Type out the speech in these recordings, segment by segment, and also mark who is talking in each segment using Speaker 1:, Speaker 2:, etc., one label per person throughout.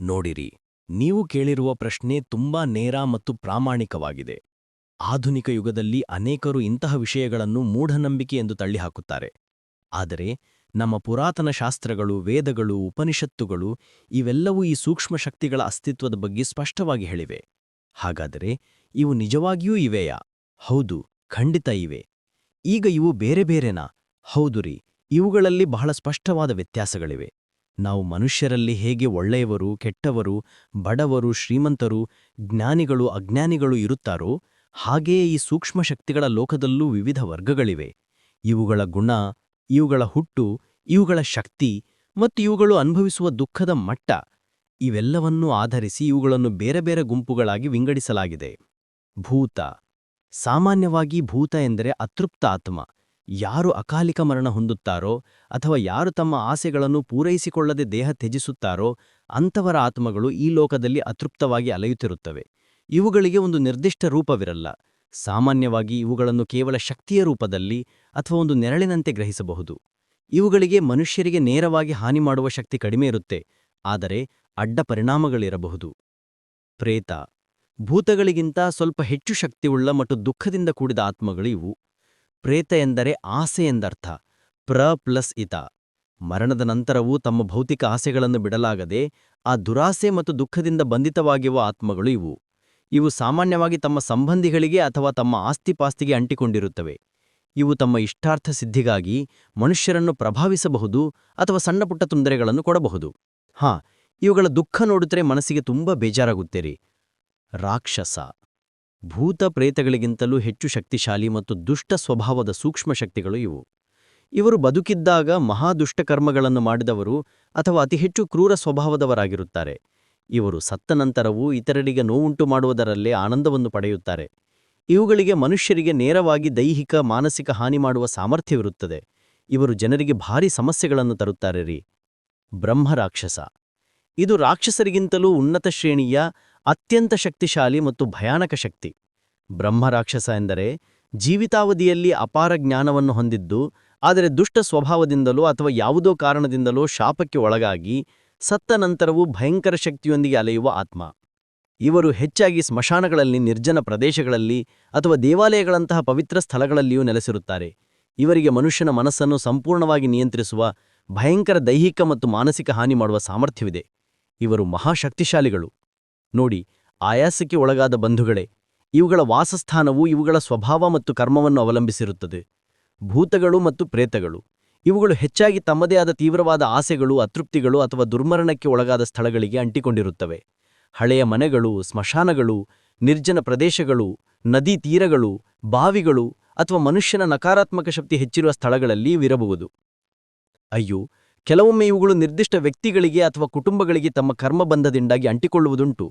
Speaker 1: ನೋಡಿರಿ, ನೀವು ಕೇಳಿರುವ ಪ್ರಶ್ನೆ ತುಂಬಾ ನೇರ ಮತ್ತು ಪ್ರಾಮಾಣಿಕವಾಗಿದೆ. ಆಧುನಿಕ ಯುಗದಲ್ಲಿ ಅನೇಕರು ಇಂತಹ ವಿಷಯಗಳನ್ನು ಮೂಢನಂಬಿಕೆ ಎಂದು ತಳ್ಳಿಹಾಕುತ್ತಾರೆ. ಆದರೆ, ನಮ್ಮ ಪುರಾತನ ಶಾಸ್ತ್ರಗಳು, ವೇದಗಳು, ಉಪನಿಷತ್ತುಗಳು ಇವೆಲ್ಲವೂ ಈ ಸೂಕ್ಷ್ಮ ಶಕ್ತಿಗಳ ಅಸ್ತಿತ್ವದ ಬಗ್ಗೆ ಸ್ಪಷ್ಟವಾಗಿ ಹೇಳಿವೆ. ಹಾಗಾದರೆ, ಇವು ನಿಜವಾಗಿಯೂ ಇವೆಯಾ? ಹೌದು, ಖಂಡಿತ ಇವೆ. ಈಗ ಇವು ಬೇರೆ ಬೇರೆನಾ? ಹೌದು ರೀ, ಇವುಗಳಲ್ಲಿ ಬಹಳ ಸ್ಪಷ್ಟವಾದ ವ್ಯತ್ಯಾಸಗಳಿವೆ. ನಾವು ಮನುಷ್ಯರಲ್ಲಿ ಹೇಗೆ ಒಳ್ಳೆಯವರು, ಕೆಟ್ಟವರು, ಬಡವರು, ಶ್ರೀಮಂತರು, ಜ್ಞಾನಿಗಳು, ಅಜ್ಞಾನಿಗಳು ಇರುತ್ತಾರೋ, ಹಾಗೆಯೇ ಈ ಸೂಕ್ಷ್ಮ ಶಕ್ತಿಗಳ ಲೋಕದಲ್ಲೂ ವಿವಿಧ ವರ್ಗಗಳಿವೆ. ಇವುಗಳ ಗುಣ, ಇವುಗಳ ಹುಟ್ಟು, ಇವುಗಳ ಶಕ್ತಿ ಮತ್ತು ಇವುಗಳು ಅನುಭವಿಸುವ ದುಃಖದ ಮಟ್ಟ, ಇವೆಲ್ಲವನ್ನೂ ಆಧರಿಸಿ ಇವುಗಳನ್ನು ಬೇರೆ ಬೇರೆ ಗುಂಪುಗಳಾಗಿ ವಿಂಗಡಿಸಲಾಗಿದೆ. ಭೂತ. ಸಾಮಾನ್ಯವಾಗಿ ಭೂತ ಎಂದರೆ ಅತೃಪ್ತ ಆತ್ಮ. ಯಾರು ಅಕಾಲಿಕ ಮರಣ ಹೊಂದುತ್ತಾರೋ ಅಥವಾ ಯಾರು ತಮ್ಮ ಆಸೆಗಳನ್ನು ಪೂರೈಸಿಕೊಳ್ಳದೆ ದೇಹ ತ್ಯಜಿಸುತ್ತಾರೋ ಅಂಥವರ ಆತ್ಮಗಳು ಈ ಲೋಕದಲ್ಲಿ ಅತೃಪ್ತವಾಗಿ ಅಲೆಯುತ್ತಿರುತ್ತವೆ. ಇವುಗಳಿಗೆ ಒಂದು ನಿರ್ದಿಷ್ಟ ರೂಪವಿರಲ್ಲ. ಸಾಮಾನ್ಯವಾಗಿ ಇವುಗಳನ್ನು ಕೇವಲ ಶಕ್ತಿಯ ರೂಪದಲ್ಲಿ ಅಥವಾ ಒಂದು ನೆರಳಿನಂತೆ ಗ್ರಹಿಸಬಹುದು. ಇವುಗಳಿಗೆ ಮನುಷ್ಯರಿಗೆ ನೇರವಾಗಿ ಹಾನಿ ಮಾಡುವ ಶಕ್ತಿ ಕಡಿಮೆ ಇರುತ್ತೆ, ಆದರೆ ಅಡ್ಡ ಪರಿಣಾಮಗಳಿರಬಹುದು. ಪ್ರೇತ ಭೂತಗಳಿಗಿಂತ ಸ್ವಲ್ಪ ಹೆಚ್ಚು ಶಕ್ತಿಯುಳ್ಳ ಮತ್ತು ದುಃಖದಿಂದ ಕೂಡಿದ ಆತ್ಮಗಳು ಇವು. ಪ್ರೇತ ಎಂದರೆ ಆಸೆ ಎಂದರ್ಥ. ಪ್ರ ಪ್ಲಸ್ ಇತ. ಮರಣದ ನಂತರವೂ ತಮ್ಮ ಭೌತಿಕ ಆಸೆಗಳನ್ನು ಬಿಡಲಾಗದೆ ಆ ದುರಾಸೆ ಮತ್ತು ದುಃಖದಿಂದ ಬಂಧಿತವಾಗಿರುವ ಆತ್ಮಗಳು ಇವು. ಇವು ಸಾಮಾನ್ಯವಾಗಿ ತಮ್ಮ ಸಂಬಂಧಿಗಳಿಗೆ ಅಥವಾ ತಮ್ಮ ಆಸ್ತಿಪಾಸ್ತಿಗೆ ಅಂಟಿಕೊಂಡಿರುತ್ತವೆ. ಇವು ತಮ್ಮ ಇಷ್ಟಾರ್ಥ ಸಿದ್ಧಿಗಾಗಿ ಮನುಷ್ಯರನ್ನು ಪ್ರಭಾವಿಸಬಹುದು ಅಥವಾ ಸಣ್ಣಪುಟ್ಟ ತೊಂದರೆಗಳನ್ನು ಕೊಡಬಹುದು. ಹಾಂ, ಇವುಗಳ ದುಃಖ ನೋಡಿದ್ರೆ ಮನಸ್ಸಿಗೆ ತುಂಬಾ ಬೇಜಾರಾಗುತ್ತೇರಿ. ರಾಕ್ಷಸ. ಭೂತ ಪ್ರೇತಗಳಿಗಿಂತಲೂ ಹೆಚ್ಚು ಶಕ್ತಿಶಾಲಿ ಮತ್ತು ದುಷ್ಟ ಸ್ವಭಾವದ ಸೂಕ್ಷ್ಮ ಶಕ್ತಿಗಳು ಇವು. ಇವರು ಬದುಕಿದ್ದಾಗ ಮಹಾದುಷ್ಟ ಕರ್ಮಗಳನ್ನು ಮಾಡಿದವರು ಅಥವಾ ಅತಿ ಹೆಚ್ಚು ಕ್ರೂರ ಸ್ವಭಾವದವರಾಗಿರುತ್ತಾರೆ. ಇವರು ಸತ್ತ ನಂತರವೂ ಇತರರಿಗೆ ನೋವುಂಟು ಮಾಡುವುದರಲ್ಲೇ ಆನಂದವನ್ನು ಪಡೆಯುತ್ತಾರೆ. ಇವುಗಳಿಗೆ ಮನುಷ್ಯರಿಗೆ ನೇರವಾಗಿ ದೈಹಿಕ, ಮಾನಸಿಕ ಹಾನಿ ಮಾಡುವ ಸಾಮರ್ಥ್ಯವಿರುತ್ತದೆ. ಇವರು ಜನರಿಗೆ ಭಾರಿ ಸಮಸ್ಯೆಗಳನ್ನು ತರುತ್ತಾರೆ ರೀ. ಬ್ರಹ್ಮರಾಕ್ಷಸ. ಇದು ರಾಕ್ಷಸರಿಗಿಂತಲೂ ಉನ್ನತ ಶ್ರೇಣಿಯ, ಅತ್ಯಂತ ಶಕ್ತಿಶಾಲಿ ಮತ್ತು ಭಯಾನಕ ಶಕ್ತಿ. ಬ್ರಹ್ಮರಾಕ್ಷಸ ಎಂದರೆ ಜೀವಿತಾವಧಿಯಲ್ಲಿ ಅಪಾರ ಜ್ಞಾನವನ್ನು ಹೊಂದಿದ್ದು, ಆದರೆ ದುಷ್ಟ ಸ್ವಭಾವದಿಂದಲೋ ಅಥವಾ ಯಾವುದೋ ಕಾರಣದಿಂದಲೋ ಶಾಪಕ್ಕೆ ಒಳಗಾಗಿ ಸತ್ತ ನಂತರವೂ ಭಯಂಕರ ಶಕ್ತಿಯೊಂದಿಗೆ ಅಲೆಯುವ ಆತ್ಮ. ಇವರು ಹೆಚ್ಚಾಗಿ ಸ್ಮಶಾನಗಳಲ್ಲಿ, ನಿರ್ಜನ ಪ್ರದೇಶಗಳಲ್ಲಿ ಅಥವಾ ದೇವಾಲಯಗಳಂತಹ ಪವಿತ್ರ ಸ್ಥಳಗಳಲ್ಲಿಯೂ ನೆಲೆಸಿರುತ್ತಾರೆ. ಇವರಿಗೆ ಮನುಷ್ಯನ ಮನಸ್ಸನ್ನು ಸಂಪೂರ್ಣವಾಗಿ ನಿಯಂತ್ರಿಸುವ, ಭಯಂಕರ ದೈಹಿಕ ಮತ್ತು ಮಾನಸಿಕ ಹಾನಿ ಮಾಡುವ ಸಾಮರ್ಥ್ಯವಿದೆ. ಇವರು ಮಹಾಶಕ್ತಿಶಾಲಿಗಳು. ನೋಡಿ, ಆಯಾಸಕ್ಕೆ ಒಳಗಾದ ಬಂಧುಗಳೇ ಇವುಗಳ ವಾಸಸ್ಥಾನವು ಇವುಗಳ ಸ್ವಭಾವ ಮತ್ತು ಕರ್ಮವನ್ನು ಅವಲಂಬಿಸಿರುತ್ತದೆ. ಭೂತಗಳು ಮತ್ತು ಪ್ರೇತಗಳು. ಇವುಗಳು ಹೆಚ್ಚಾಗಿ ತಮ್ಮದೇ ಆದ ತೀವ್ರವಾದ ಆಸೆಗಳು, ಅತೃಪ್ತಿಗಳು ಅಥವಾ ದುರ್ಮರಣಕ್ಕೆ ಒಳಗಾದ ಸ್ಥಳಗಳಿಗೆ ಅಂಟಿಕೊಂಡಿರುತ್ತವೆ. ಹಳೆಯ ಮನೆಗಳು, ಸ್ಮಶಾನಗಳು, ನಿರ್ಜನ ಪ್ರದೇಶಗಳು, ನದಿ ತೀರಗಳು, ಬಾವಿಗಳು ಅಥವಾ ಮನುಷ್ಯನ ನಕಾರಾತ್ಮಕ ಶಕ್ತಿ ಹೆಚ್ಚಿರುವ ಸ್ಥಳಗಳಲ್ಲಿ ಇವಿರಬಹುದು ಅಯ್ಯೋ, ಕೆಲವೊಮ್ಮೆ ಇವುಗಳು ನಿರ್ದಿಷ್ಟ ವ್ಯಕ್ತಿಗಳಿಗೆ ಅಥವಾ ಕುಟುಂಬಗಳಿಗೆ ತಮ್ಮ ಕರ್ಮಬಂಧದಿಂದಾಗಿ ಅಂಟಿಕೊಳ್ಳುವುದುಂಟು.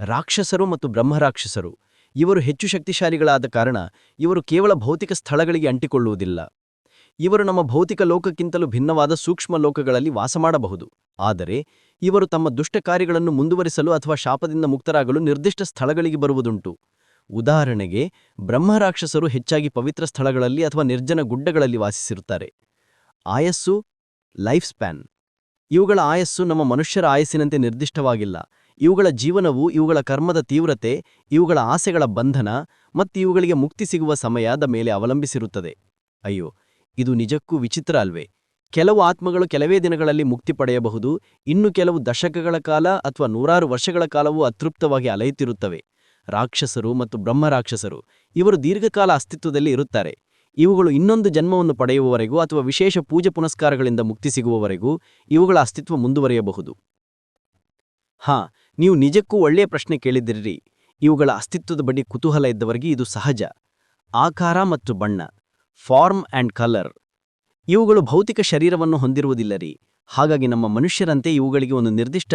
Speaker 1: ರಾಕ್ಷಸರು ಮತ್ತು ಬ್ರಹ್ಮರಾಕ್ಷಸರು. ಇವರು ಹೆಚ್ಚು ಶಕ್ತಿಶಾಲಿಗಳಾದ ಕಾರಣ ಇವರು ಕೇವಲ ಭೌತಿಕ ಸ್ಥಳಗಳಿಗೆ ಅಂಟಿಕೊಳ್ಳುವುದಿಲ್ಲ. ಇವರು ನಮ್ಮ ಭೌತಿಕ ಲೋಕಕ್ಕಿಂತಲೂ ಭಿನ್ನವಾದ ಸೂಕ್ಷ್ಮ ಲೋಕಗಳಲ್ಲಿ ವಾಸ ಮಾಡಬಹುದು. ಆದರೆ, ಇವರು ತಮ್ಮ ದುಷ್ಟ ಕಾರ್ಯಗಳನ್ನು ಮುಂದುವರಿಸಲು ಅಥವಾ ಶಾಪದಿಂದ ಮುಕ್ತರಾಗಲು ನಿರ್ದಿಷ್ಟ ಸ್ಥಳಗಳಿಗೆ ಬರುವುದುಂಟು. ಉದಾಹರಣೆಗೆ, ಬ್ರಹ್ಮರಾಕ್ಷಸರು ಹೆಚ್ಚಾಗಿ ಪವಿತ್ರ ಸ್ಥಳಗಳಲ್ಲಿ ಅಥವಾ ನಿರ್ಜನ ಗುಡ್ಡಗಳಲ್ಲಿ ವಾಸಿಸಿರುತ್ತಾರೆ. ಆಯಸ್ಸು, ಲೈಫ್ ಸ್ಪ್ಯಾನ್. ಇವುಗಳ ಆಯಸ್ಸು ನಮ್ಮ ಮನುಷ್ಯರ ಆಯಸ್ಸಿನಂತೆ ನಿರ್ದಿಷ್ಟವಾಗಿಲ್ಲ. ಇವುಗಳ ಜೀವನವು ಇವುಗಳ ಕರ್ಮದ ತೀವ್ರತೆ, ಇವುಗಳ ಆಸೆಗಳ ಬಂಧನ ಮತ್ತು ಇವುಗಳಿಗೆ ಮುಕ್ತಿ ಸಿಗುವ ಸಮಯದ ಮೇಲೆ ಅವಲಂಬಿಸಿರುತ್ತದೆ. ಅಯ್ಯೋ, ಇದು ನಿಜಕ್ಕೂ ವಿಚಿತ್ರ ಅಲ್ವೇ. ಕೆಲವು ಆತ್ಮಗಳು ಕೆಲವೇ ದಿನಗಳಲ್ಲಿ ಮುಕ್ತಿ ಪಡೆಯಬಹುದು, ಇನ್ನು ಕೆಲವು ದಶಕಗಳ ಕಾಲ ಅಥವಾ ನೂರಾರು ವರ್ಷಗಳ ಕಾಲವೂ ಅತೃಪ್ತವಾಗಿ ಅಲೆಯುತ್ತಿರುತ್ತವೆ. ರಾಕ್ಷಸರು ಮತ್ತು ಬ್ರಹ್ಮರಾಕ್ಷಸರು, ಇವರು ದೀರ್ಘಕಾಲ ಅಸ್ತಿತ್ವದಲ್ಲಿ ಇರುತ್ತಾರೆ. ಇವುಗಳು ಇನ್ನೊಂದು ಜನ್ಮವನ್ನು ಪಡೆಯುವವರೆಗೂ ಅಥವಾ ವಿಶೇಷ ಪೂಜೆ ಪುನಸ್ಕಾರಗಳಿಂದ ಮುಕ್ತಿ ಸಿಗುವವರೆಗೂ ಇವುಗಳ ಅಸ್ತಿತ್ವ ಮುಂದುವರಿಯಬಹುದು. ಹಾ ನೀವು ನಿಜಕ್ಕೂ ಒಳ್ಳೆಯ ಪ್ರಶ್ನೆ ಕೇಳಿದಿರಿ ಇವುಗಳ ಅಸ್ತಿತ್ವದ ಬಗ್ಗೆ ಕುತೂಹಲ ಇದ್ದವರಿಗೆ ಇದು ಸಹಜ. ಆಕಾರ ಮತ್ತು ಬಣ್ಣ ಫಾರ್ಮ್ ಆ್ಯಂಡ್ ಕಲರ್ ಇವುಗಳು ಭೌತಿಕ ಶರೀರವನ್ನು ಹೊಂದಿರುವುದಿಲ್ಲ ರೀ ಹಾಗಾಗಿ ನಮ್ಮ ಮನುಷ್ಯರಂತೆ ಇವುಗಳಿಗೆ ಒಂದು ನಿರ್ದಿಷ್ಟ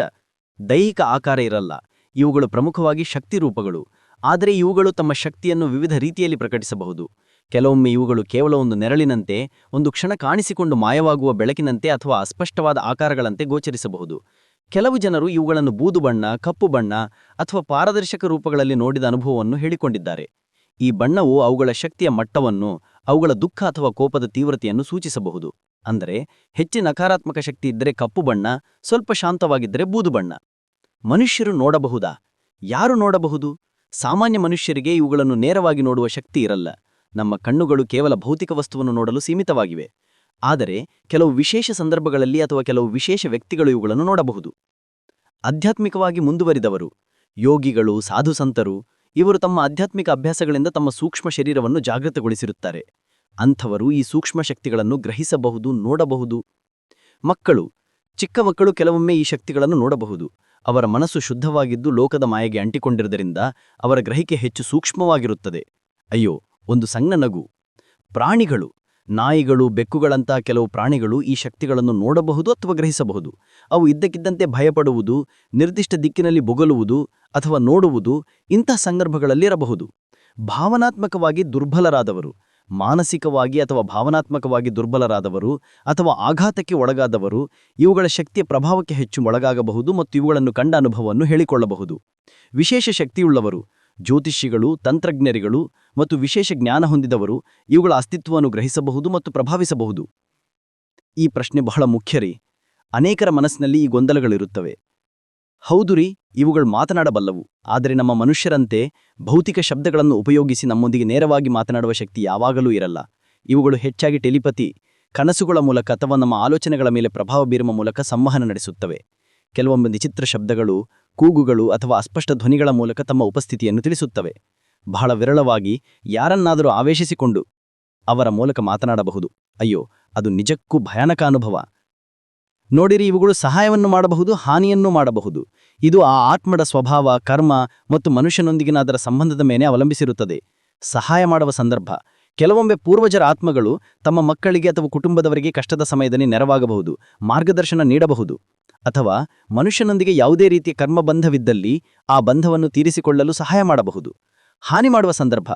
Speaker 1: ದೈಹಿಕ ಆಕಾರ ಇರಲ್ಲ. ಇವುಗಳು ಪ್ರಮುಖವಾಗಿ ಶಕ್ತಿ ರೂಪಗಳು. ಆದರೆ ಇವುಗಳು ತಮ್ಮ ಶಕ್ತಿಯನ್ನು ವಿವಿಧ ರೀತಿಯಲ್ಲಿ ಪ್ರಕಟಿಸಬಹುದು. ಕೆಲವೊಮ್ಮೆ ಇವುಗಳು ಕೇವಲ ಒಂದು ನೆರಳಿನಂತೆ, ಒಂದು ಕ್ಷಣ ಕಾಣಿಸಿಕೊಂಡು ಮಾಯವಾಗುವ ಬೆಳಕಿನಂತೆ ಅಥವಾ ಅಸ್ಪಷ್ಟವಾದ ಆಕಾರಗಳಂತೆ ಗೋಚರಿಸಬಹುದು. ಕೆಲವು ಜನರು ಇವುಗಳನ್ನು ಬೂದು ಬಣ್ಣ, ಕಪ್ಪು ಬಣ್ಣ ಅಥವಾ ಪಾರದರ್ಶಕ ರೂಪಗಳಲ್ಲಿ ನೋಡಿದ ಅನುಭವವನ್ನು ಹೇಳಿಕೊಂಡಿದ್ದಾರೆ. ಈ ಬಣ್ಣವು ಅವುಗಳ ಶಕ್ತಿಯ ಮಟ್ಟವನ್ನು, ಅವುಗಳ ದುಃಖ ಅಥವಾ ಕೋಪದ ತೀವ್ರತೆಯನ್ನು ಸೂಚಿಸಬಹುದು. ಅಂದರೆ, ಹೆಚ್ಚು ನಕಾರಾತ್ಮಕ ಶಕ್ತಿ ಇದ್ದರೆ ಕಪ್ಪು ಬಣ್ಣ, ಸ್ವಲ್ಪ ಶಾಂತವಾಗಿದ್ದರೆ ಬೂದು ಬಣ್ಣ.
Speaker 2: ಮನುಷ್ಯರು ನೋಡಬಹುದಾ? ಯಾರು ನೋಡಬಹುದು? ಸಾಮಾನ್ಯ ಮನುಷ್ಯರಿಗೆ ಇವುಗಳನ್ನು ನೇರವಾಗಿ ನೋಡುವ ಶಕ್ತಿ ಇರಲ್ಲ. ನಮ್ಮ ಕಣ್ಣುಗಳು ಕೇವಲ ಭೌತಿಕ ವಸ್ತುವನ್ನು ನೋಡಲು ಸೀಮಿತವಾಗಿವೆ. ಆದರೆ ಕೆಲವು ವಿಶೇಷ ಸಂದರ್ಭಗಳಲ್ಲಿ ಅಥವಾ ಕೆಲವು ವಿಶೇಷ ವ್ಯಕ್ತಿಗಳು ಇವುಗಳನ್ನು ನೋಡಬಹುದು. ಆಧ್ಯಾತ್ಮಿಕವಾಗಿ ಮುಂದುವರಿದವರು, ಯೋಗಿಗಳು ಸಾಧುಸಂತರು ಇವರು ತಮ್ಮ ಆಧ್ಯಾತ್ಮಿಕ ಅಭ್ಯಾಸಗಳಿಂದ ತಮ್ಮ ಸೂಕ್ಷ್ಮ ಶರೀರವನ್ನು ಜಾಗೃತಗೊಳಿಸಿರುತ್ತಾರೆ. ಅಂಥವರು ಈ ಸೂಕ್ಷ್ಮ ಶಕ್ತಿಗಳನ್ನು ಗ್ರಹಿಸಬಹುದು, ನೋಡಬಹುದು. ಮಕ್ಕಳು, ಚಿಕ್ಕ ಮಕ್ಕಳು ಕೆಲವೊಮ್ಮೆ ಈ ಶಕ್ತಿಗಳನ್ನು ನೋಡಬಹುದು. ಅವರ ಮನಸ್ಸು ಶುದ್ಧವಾಗಿದ್ದು ಲೋಕದ ಮಾಯೆಗೆ ಅಂಟಿಕೊಂಡಿರುವುದರಿಂದ ಅವರ ಗ್ರಹಿಕೆ ಹೆಚ್ಚು ಸೂಕ್ಷ್ಮವಾಗಿರುತ್ತದೆ. ಅಯ್ಯೋ, ಒಂದು ಸಣ್ಣ ನಗು. ಪ್ರಾಣಿಗಳು ನಾಯಿಗಳು, ಬೆಕ್ಕುಗಳಂಥ ಕೆಲವು ಪ್ರಾಣಿಗಳು ಈ ಶಕ್ತಿಗಳನ್ನು ನೋಡಬಹುದು ಅಥವಾ ಗ್ರಹಿಸಬಹುದು. ಅವು ಇದ್ದಕ್ಕಿದ್ದಂತೆ ಭಯಪಡುವುದು, ನಿರ್ದಿಷ್ಟ ದಿಕ್ಕಿನಲ್ಲಿ ಬೊಗಲುವುದು ಅಥವಾ ನೋಡುವುದು ಇಂತಹ ಸಂದರ್ಭಗಳಲ್ಲಿರಬಹುದು ಭಾವನಾತ್ಮಕವಾಗಿ ದುರ್ಬಲರಾದವರು, ಮಾನಸಿಕವಾಗಿ ಅಥವಾ ಭಾವನಾತ್ಮಕವಾಗಿ ದುರ್ಬಲರಾದವರು ಅಥವಾ ಆಘಾತಕ್ಕೆ ಒಳಗಾದವರು ಇವುಗಳ ಶಕ್ತಿಯ ಪ್ರಭಾವಕ್ಕೆ ಹೆಚ್ಚು ಒಳಗಾಗಬಹುದು ಮತ್ತು ಇವುಗಳನ್ನು ಕಂಡ ಅನುಭವವನ್ನು ಹೇಳಿಕೊಳ್ಳಬಹುದು. ವಿಶೇಷ ಶಕ್ತಿಯುಳ್ಳವರು ಜ್ಯೋತಿಷಿಗಳು, ತಂತ್ರಜ್ಞರಿಗಳು ಮತ್ತು ವಿಶೇಷ ಜ್ಞಾನ ಹೊಂದಿದವರು ಇವುಗಳ ಅಸ್ತಿತ್ವವನ್ನು ಗ್ರಹಿಸಬಹುದು ಮತ್ತು ಪ್ರಭಾವಿಸಬಹುದು. ಈ ಪ್ರಶ್ನೆ ಬಹಳ ಮುಖ್ಯರಿ. ಅನೇಕರ ಮನಸ್ಸಿನಲ್ಲಿ ಈ ಗೊಂದಲಗಳಿರುತ್ತವೆ. ಹೌದು ರೀ, ಇವುಗಳು ಮಾತನಾಡಬಲ್ಲವು. ಆದರೆ ನಮ್ಮ ಮನುಷ್ಯರಂತೆ ಭೌತಿಕ ಶಬ್ದಗಳನ್ನು ಉಪಯೋಗಿಸಿ ನಮ್ಮೊಂದಿಗೆ ನೇರವಾಗಿ ಮಾತನಾಡುವ ಶಕ್ತಿ ಯಾವಾಗಲೂ ಇರಲ್ಲ. ಇವುಗಳು ಹೆಚ್ಚಾಗಿ ಟೆಲಿಪತಿ, ಕನಸುಗಳ ಮೂಲಕ ಅಥವಾ ನಮ್ಮ ಆಲೋಚನೆಗಳ ಮೇಲೆ ಪ್ರಭಾವ ಬೀರುವ ಮೂಲಕ ಸಂವಹನ ನಡೆಸುತ್ತವೆ. ಕೆಲವೊಮ್ಮೆ ವಿಚಿತ್ರ ಶಬ್ದಗಳು, ಕೂಗುಗಳು ಅಥವಾ ಅಸ್ಪಷ್ಟ ಧ್ವನಿಗಳ ಮೂಲಕ ತಮ್ಮ ಉಪಸ್ಥಿತಿಯನ್ನು ತಿಳಿಸುತ್ತವೆ. ಬಹಳ ವಿರಳವಾಗಿ ಯಾರನ್ನಾದರೂ ಆವೇಶಿಸಿಕೊಂಡು ಅವರ ಮೂಲಕ ಮಾತನಾಡಬಹುದು. ಅಯ್ಯೋ, ಅದು ನಿಜಕ್ಕೂ ಭಯಾನಕ ಅನುಭವ. ನೋಡಿರಿ, ಇವುಗಳು ಸಹಾಯವನ್ನು ಮಾಡಬಹುದು, ಹಾನಿಯನ್ನು ಮಾಡಬಹುದು. ಇದು ಆ ಆತ್ಮದ ಸ್ವಭಾವ, ಕರ್ಮ ಮತ್ತು ಮನುಷ್ಯನೊಂದಿಗಿನ ಅದರ ಸಂಬಂಧದ ಮೇಲೆ ಅವಲಂಬಿಸಿರುತ್ತದೆ. ಸಹಾಯ ಮಾಡುವ ಸಂದರ್ಭ. ಕೆಲವೊಮ್ಮೆ ಪೂರ್ವಜರ ಆತ್ಮಗಳು ತಮ್ಮ ಮಕ್ಕಳಿಗೆ ಅಥವಾ ಕುಟುಂಬದವರಿಗೆ ಕಷ್ಟದ ಸಮಯದಲ್ಲಿ ನೆರವಾಗಬಹುದು, ಮಾರ್ಗದರ್ಶನ ನೀಡಬಹುದು. ಅಥವಾ ಮನುಷ್ಯನೊಂದಿಗೆ ಯಾವುದೇ ರೀತಿಯ ಕರ್ಮಬಂಧವಿದ್ದಲ್ಲಿ ಆ ಬಂಧವನ್ನು ತೀರಿಸಿಕೊಳ್ಳಲು ಸಹಾಯ ಮಾಡಬಹುದು. ಹಾನಿ ಮಾಡುವ ಸಂದರ್ಭ,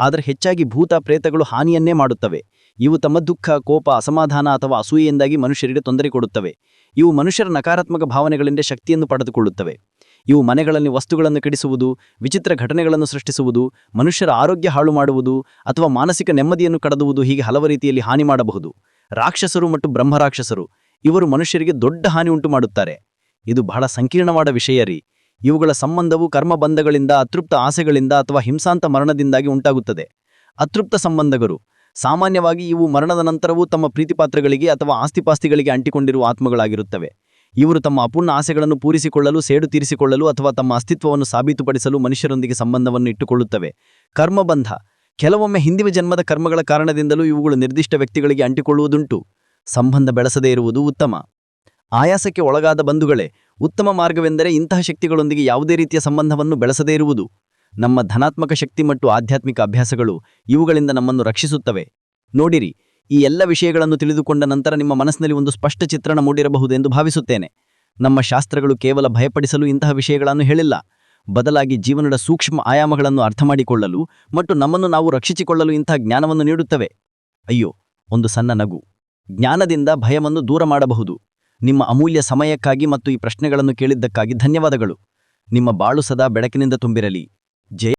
Speaker 2: ಆದರೆ ಹೆಚ್ಚಾಗಿ ಭೂತ ಪ್ರೇತಗಳು ಹಾನಿಯನ್ನೇ ಮಾಡುತ್ತವೆ. ಇವು ತಮ್ಮ ದುಃಖ, ಕೋಪ, ಅಸಮಾಧಾನ ಅಥವಾ ಅಸೂಯೆಯಿಂದಾಗಿ ಮನುಷ್ಯರಿಗೆ ತೊಂದರೆ ಕೊಡುತ್ತವೆ. ಇವು ಮನುಷ್ಯರ ನಕಾರಾತ್ಮಕ ಭಾವನೆಗಳಿಂದ ಶಕ್ತಿಯನ್ನು ಪಡೆದುಕೊಳ್ಳುತ್ತವೆ. ಇವು ಮನೆಗಳಲ್ಲಿ ವಸ್ತುಗಳನ್ನು ಕೆಡಿಸುವುದು, ವಿಚಿತ್ರ ಘಟನೆಗಳನ್ನು ಸೃಷ್ಟಿಸುವುದು, ಮನುಷ್ಯರ ಆರೋಗ್ಯ ಹಾಳು ಮಾಡುವುದು ಅಥವಾ ಮಾನಸಿಕ ನೆಮ್ಮದಿಯನ್ನು ಕಡದುವುದು ಹೀಗೆ ಹಲವು ರೀತಿಯಲ್ಲಿ ಹಾನಿ ಮಾಡಬಹುದು. ರಾಕ್ಷಸರು ಮತ್ತು ಬ್ರಹ್ಮರಾಕ್ಷಸರು ಇವರು ಮನುಷ್ಯರಿಗೆ ದೊಡ್ಡ ಹಾನಿ ಉಂಟು ಮಾಡುತ್ತಾರೆ. ಇದು ಬಹಳ ಸಂಕೀರ್ಣವಾದ ವಿಷಯ ರೀ. ಇವುಗಳ ಸಂಬಂಧವು ಕರ್ಮಬಂಧಗಳಿಂದ, ಅತೃಪ್ತ ಆಸೆಗಳಿಂದ ಅಥವಾ ಹಿಂಸಾಂತ ಮರಣದಿಂದಾಗಿ ಉಂಟಾಗುತ್ತದೆ. ಅತೃಪ್ತ ಸಂಬಂಧಗಳು ಸಾಮಾನ್ಯವಾಗಿ ಇವು ಮರಣದ ನಂತರವೂ ತಮ್ಮ ಪ್ರೀತಿಪಾತ್ರಗಳಿಗೆ ಅಥವಾ ಆಸ್ತಿಪಾಸ್ತಿಗಳಿಗೆ ಅಂಟಿಕೊಂಡಿರುವ ಆತ್ಮಗಳಾಗಿರುತ್ತವೆ. ಇವರು ತಮ್ಮ ಅಪೂರ್ಣ ಆಸೆಗಳನ್ನು ಪೂರಿಸಿಕೊಳ್ಳಲು, ಸೇಡು ತೀರಿಸಿಕೊಳ್ಳಲು ಅಥವಾ ತಮ್ಮ ಅಸ್ತಿತ್ವವನ್ನು ಸಾಬೀತುಪಡಿಸಲು ಮನುಷ್ಯರೊಂದಿಗೆ ಸಂಬಂಧವನ್ನು ಇಟ್ಟುಕೊಳ್ಳುತ್ತವೆ. ಕರ್ಮಬಂಧ, ಕೆಲವೊಮ್ಮೆ ಹಿಂದಿನ ಜನ್ಮದ ಕರ್ಮಗಳ ಕಾರಣದಿಂದಲೂ ಇವುಗಳು ನಿರ್ದಿಷ್ಟ ವ್ಯಕ್ತಿಗಳಿಗೆ ಅಂಟಿಕೊಳ್ಳುವುದುಂಟು. ಸಂಬಂಧ ಬೆಳೆಸದೇ ಇರುವುದು ಉತ್ತಮ. ಆಯಾಸಕ್ಕೆ ಒಳಗಾದ ಬಂಧುಗಳೇ, ಉತ್ತಮ ಮಾರ್ಗವೆಂದರೆ ಇಂತಹ ಶಕ್ತಿಗಳೊಂದಿಗೆ ಯಾವುದೇ ರೀತಿಯ ಸಂಬಂಧವನ್ನು ಬೆಳೆಸದೇ ಇರುವುದು. ನಮ್ಮ ಧನಾತ್ಮಕ ಶಕ್ತಿ ಮತ್ತು ಆಧ್ಯಾತ್ಮಿಕ ಅಭ್ಯಾಸಗಳು ಇವುಗಳಿಂದ ನಮ್ಮನ್ನು ರಕ್ಷಿಸುತ್ತವೆ. ನೋಡಿರಿ, ಈ ಎಲ್ಲ ವಿಷಯಗಳನ್ನು ತಿಳಿದುಕೊಂಡ ನಂತರ ನಿಮ್ಮ ಮನಸ್ಸಿನಲ್ಲಿ ಒಂದು ಸ್ಪಷ್ಟ ಚಿತ್ರಣ ಮೂಡಿರಬಹುದೆಂದು ಭಾವಿಸುತ್ತೇನೆ. ನಮ್ಮ ಶಾಸ್ತ್ರಗಳು ಕೇವಲ ಭಯಪಡಿಸಲು ಇಂತಹ ವಿಷಯಗಳನ್ನು ಹೇಳಿಲ್ಲ. ಬದಲಾಗಿ ಜೀವನದ ಸೂಕ್ಷ್ಮ ಆಯಾಮಗಳನ್ನು ಅರ್ಥಮಾಡಿಕೊಳ್ಳಲು ಮತ್ತು ನಮ್ಮನ್ನು ನಾವು ರಕ್ಷಿಸಿಕೊಳ್ಳಲು ಇಂತಹ ಜ್ಞಾನವನ್ನು ನೀಡುತ್ತವೆ. ಅಯ್ಯೋ, ಒಂದು ಸಣ್ಣ ನಗು. ಜ್ಞಾನದಿಂದ ಭಯವನ್ನು ದೂರ ಮಾಡಬಹುದು. ನಿಮ್ಮ ಅಮೂಲ್ಯ ಸಮಯಕ್ಕಾಗಿ ಮತ್ತು ಈ ಪ್ರಶ್ನೆಗಳನ್ನು ಕೇಳಿದ್ದಕ್ಕಾಗಿ ಧನ್ಯವಾದಗಳು. ನಿಮ್ಮ ಬಾಳು ಸದಾ ಬೆಳಕಿನಿಂದ ತುಂಬಿರಲಿ. ಜಯ